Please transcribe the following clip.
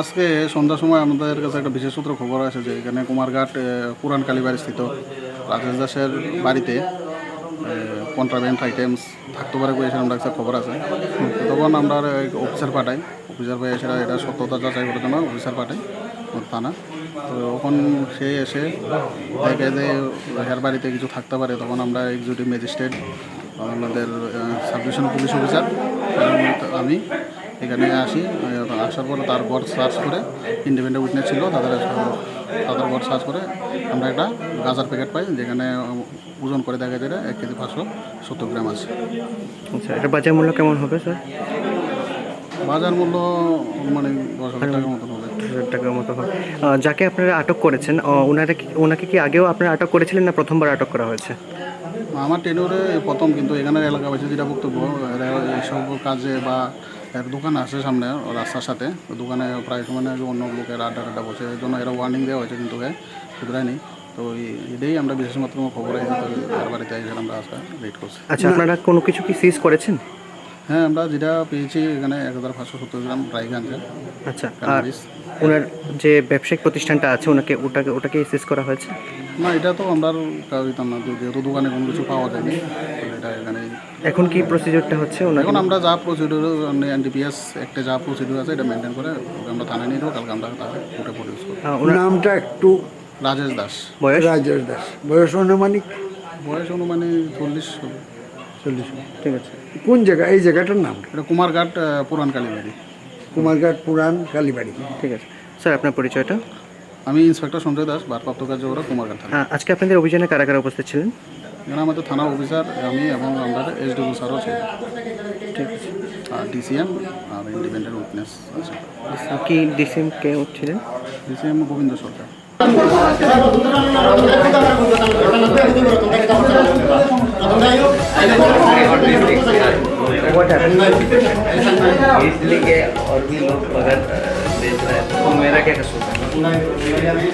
আজকে সন্ধ্যার সময় আমাদের কাছে একটা বিশেষ সূত্র খবর আছে যে এখানে কুমারঘাট পুরান কালীবাড়ি স্থিত রাজেশ দাসের বাড়িতে কন্ট্রাভেন্ট আইটেমস থাকতে পারে বলে সেরকম একটা খবর আছে। তখন আমরা অফিসার পাঠাই অফিসার পাই সেটা, এটা সত্যতা যাচাই করার জন্য অফিসার পাঠাই থানা। তো তখন সে এসে দেখে যে এর বাড়িতে কিছু থাকতে পারে। তখন আমরা এক্সিকিউটিভ ম্যাজিস্ট্রেট আমাদের সাব পুলিশ অফিসার আমি এখানে আসি আসার পরে তার ঘর সার্চ করে ইন্ডিপেন্ডেন্ট উইটনেস ছিল তাদের তাদের ঘর সার্চ করে আমরা একটা গাজার প্যাকেট পাই যেখানে ওজন করে দেখা যায় এক কেজি পাঁচশো সত্তর গ্রাম আছে। আচ্ছা এটা বাজার মূল্য কেমন হবে স্যার? বাজার মূল্য মানে দশ হাজার টাকার মতন হবে। টাকার মতো হবে। যাকে আপনারা আটক করেছেন ওনারা কি ওনাকে কি আগেও আপনারা আটক করেছিলেন না প্রথমবার আটক করা হয়েছে? আমার টেনিওরে প্রথম কিন্তু এখানের এলাকাবাসী যেটা বক্তব্য এরা এইসব কাজে বা এক দোকান আছে সামনে রাস্তার সাথে। দোকানে প্রায় সময় অন্য লোকের আড্ডা টাড্ডা বসে এই জন্য এরা ওয়ার্নিং দেওয়া হয়েছে কিন্তু শুধরায়নি। তো এটাই আমরা বিশেষ মাত্র খবর এই তার বাড়িতে এসে আমরা আসা লেট করছি। আচ্ছা আপনারা কোনো কিছু কি সিজ করেছেন? হ্যাঁ আমরা যেটা পেয়েছি এখানে এক হাজার পাঁচশো সত্তর গ্রাম ড্রাই গাঞ্জা আচ্ছা আর ওনার যে ব্যবসায়িক প্রতিষ্ঠানটা আছে ওনাকে ওটাকে ওটাকে সিজ করা হয়েছে? না এটা তো আমরা না যেহেতু দোকানে কোনো কিছু পাওয়া যায়নি। এখানে কি প্রসিডিউরটা হচ্ছে ওনাকে এখন আমরা যা প্রসিডিউর এনডিপিএস একটা যা প্রসিডিউর আছে এটা মেনটেন করে ওকে আমরা থানায় নিয়ে যাব কালকে আমরা তাকে কোর্টে প্রডিউস করব। ওনার নামটা একটু রাজেশ দাস। বয়স? রাজেশ দাস। বয়স অনুমানিক? বয়স অনুমানে চল্লিশ হবে। চল্লিশ ঠিক আছে। কোন জায়গা? এই জায়গাটার নাম? এটা কুমারঘাট পুরান কালীবাড়ি কুমারঘাট পুরান কালীবাড়ি ঠিক আছে। স্যার আপনার পরিচয়টা? আমি ইন্সপেক্টর সঞ্জয় দাস ভারপ্রাপ্ত কার্যকর কুমারঘাট থানা। আজকে আপনাদের অভিযানে কারা কারা উপস্থিত ছিলেন? এখানে আমাদের থানা অফিসার আমি এবং আমাদের এসডিও স্যারও ছিল ঠিক আছে আর ডিসিএম আর ইন্ডিপেন্ডেন্ট উইটনেস আছে আহ, কি ডিসিএম কে ছিলেন ডিসিএম গোবিন্দ সরকার इसलिए और भी लोग अगर बेच रहे हैं तो मेरा क्या कसूर है